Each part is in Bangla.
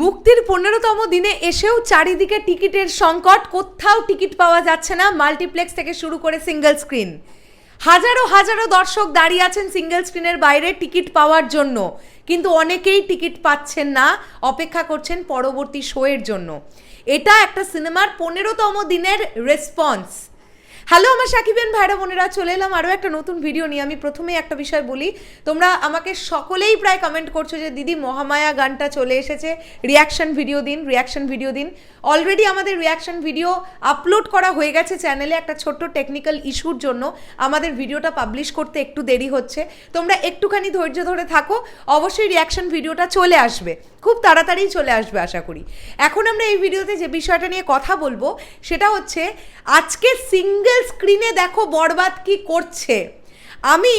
মুক্তির পনেরোতম দিনে এসেও চারিদিকে টিকিটের সংকট, কোথাও টিকিট পাওয়া যাচ্ছে না, মাল্টিপ্লেক্স থেকে শুরু করে সিঙ্গেল স্ক্রিন। হাজারো হাজারো দর্শক দাঁড়িয়ে আছেন সিঙ্গেল স্ক্রিনের বাইরে টিকিট পাওয়ার জন্য। কিন্তু অনেকেই টিকিট পাচ্ছেন না, অপেক্ষা করছেন পরবর্তী শোয়ের জন্য। এটা একটা সিনেমার পনেরোতম দিনের রেসপন্স হ্যালো আমার সাকিবেন ভাইরা, বোনেরা, চলে এলাম আরও একটা নতুন ভিডিও নিয়ে। আমি প্রথমেই একটা বিষয় বলি, তোমরা আমাকে সকলেই প্রায় কমেন্ট করছ যে, দিদি, মহামায়া গানটা চলে এসেছে রিয়াকশন ভিডিও দিন রিয়াকশন ভিডিও দিন। অলরেডি আমাদের রিয়াকশন ভিডিও আপলোড করা হয়ে গেছে চ্যানেলে একটা ছোট্ট টেকনিক্যাল ইস্যুর জন্য। আমাদের ভিডিওটা পাবলিশ করতে একটু দেরি হচ্ছে। তোমরা একটুখানি ধৈর্য ধরে থাকো, অবশ্যই রিয়াকশন ভিডিওটা চলে আসবে। খুব তাড়াতাড়ি চলে আসবে, আশা করি। এখন আমরা এই ভিডিওতে যে বিষয়টা নিয়ে কথা বলব, সেটা হচ্ছে, আজকে সিঙ্গেল স্ক্রিনে দেখো বরবাদ কি করছে। আমি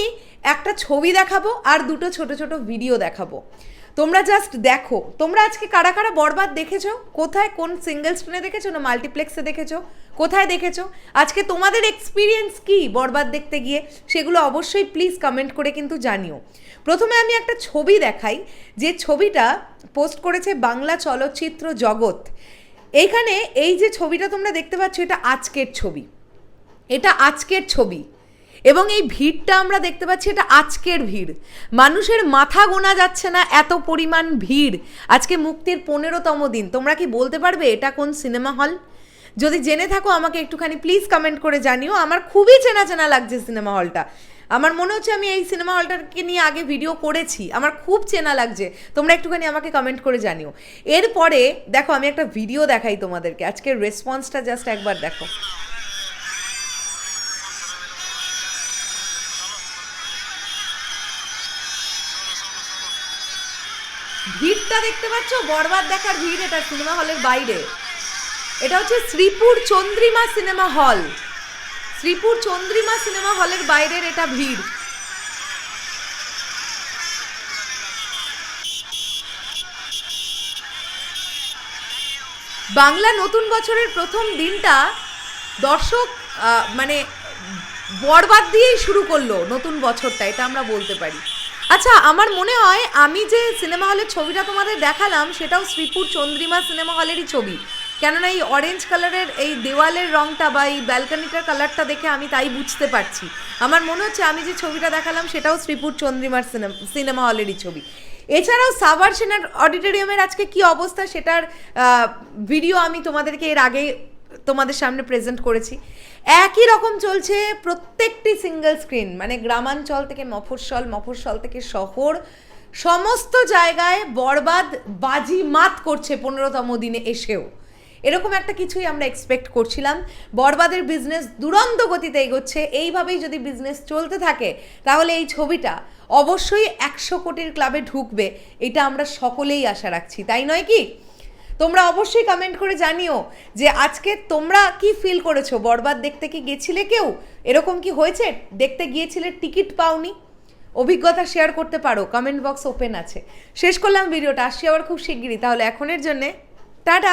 একটা ছবি দেখাবো আর দুটো ছোট ছোট ভিডিও দেখাবো। তোমরা জাস্ট দেখো। তোমরা আজকে কারা কারা বরবাদ দেখেছ? কোথায় কোন সিঙ্গেল স্ক্রিনে দেখেছ না মাল্টিপ্লেক্সে দেখেছ? কোথায় দেখেছ? আজকে তোমাদের এক্সপিরিয়েন্স কি বরবাদ দেখতে গিয়ে? সেগুলো অবশ্যই প্লিজ কমেন্ট করে কিন্তু জানিও। প্রথমে আমি একটা ছবি দেখাই, যে ছবিটা পোস্ট করেছে বাংলা চলচ্চিত্র জগৎ। এইখানে এই যে ছবিটা তোমরা দেখতে পাচ্ছ, এটা আজকের ছবি। এটা আজকের ছবি। এবং এই ভিড়টা আমরা দেখতে পাচ্ছি, এটা আজকের ভিড়। মানুষের মাথা গোনা যাচ্ছে না এত পরিমাণ ভিড়। আজকে মুক্তির পনেরোতম দিন। তোমরা কি বলতে পারবে এটা কোন সিনেমা হল? যদি জেনে থাকো আমাকে একটুখানি প্লিজ কমেন্ট করে জানিও। আমার খুবই চেনা চেনা লাগছে সিনেমা হলটা। আমার মনে হচ্ছে আমি এই সিনেমা হলটাকে নিয়ে আগে ভিডিও করেছি। আমার খুব চেনা লাগছে। তোমরা একটুখানি আমাকে কমেন্ট করে জানিও। এরপরে, দেখো আমি একটা ভিডিও দেখাই তোমাদেরকে। আজকের রেসপন্সটা জাস্ট একবার দেখো। ভিড়টা দেখতে পাচ্ছ? বরবাদ দেখার ভিড় এটা, সিনেমা হলের বাইরে। এটা হচ্ছে Sreepur Chandrima cinema hall. Sreepur Chandrima cinema হলের বাইরের এটা ভিড়। বাংলা নতুন বছরের প্রথম দিনটা দর্শক মানে বরবাদ দিয়েই শুরু করল নতুন বছরটা, এটা আমরা বলতে পারি। আচ্ছা আমার মনে হয় আমি যে সিনেমা হলের ছবিটা তোমাদের দেখালাম, সেটাও শ্রীপুর চন্দ্রিমা সিনেমা হলেরই ছবি। কেননা এই অরেঞ্জ কালারের এই দেওয়ালের রংটা বা এই ব্যালকানিটার কালারটা দেখে আমি তাই বুঝতে পারছি। আমার মনে হচ্ছে আমি যে ছবিটা দেখালাম, সেটাও শ্রীপুর চন্দ্রিমার সিনেমা সিনেমা হলেরই ছবি। এছাড়াও সাভার সেনার অডিটোরিয়ামের আজকে কি অবস্থা, সেটার ভিডিও আমি তোমাদেরকে এর আগে তোমাদের সামনে প্রেজেন্ট করেছি। একই রকম চলছে প্রত্যেকটি সিঙ্গেল স্ক্রিন মানে গ্রামাঞ্চল থেকে মফস্বল মফস্বল থেকে শহর, সমস্ত জায়গায় বরবাদ বাজি মাত করছে পনেরোতম দিনে এসেও। এরকম একটা কিছুই আমরা এক্সপেক্ট করছিলাম। বরবাদের বিজনেস দুরন্ত গতিতে এগোচ্ছে। এইভাবেই যদি বিজনেস চলতে থাকে, তাহলে এই ছবিটা অবশ্যই একশো কোটির ক্লাবে ঢুকবে। এটা আমরা সকলেই আশা রাখছি, তাই নয় কি? তোমরা অবশ্যই কমেন্ট করে জানিও যে আজকে তোমরা কি ফিল করেছ? বরবাদ দেখতে কি গেছিলে কেউ? এরকম কি হয়েছে? দেখতে গিয়েছিলে টিকিট পাওনি? অভিজ্ঞতা শেয়ার করতে পারো কমেন্ট বক্স ওপেন আছে। শেষ করলাম ভিডিওটা আসছি আবার খুব শিগগিরই, তাহলে এখনের জন্যে, টাটা!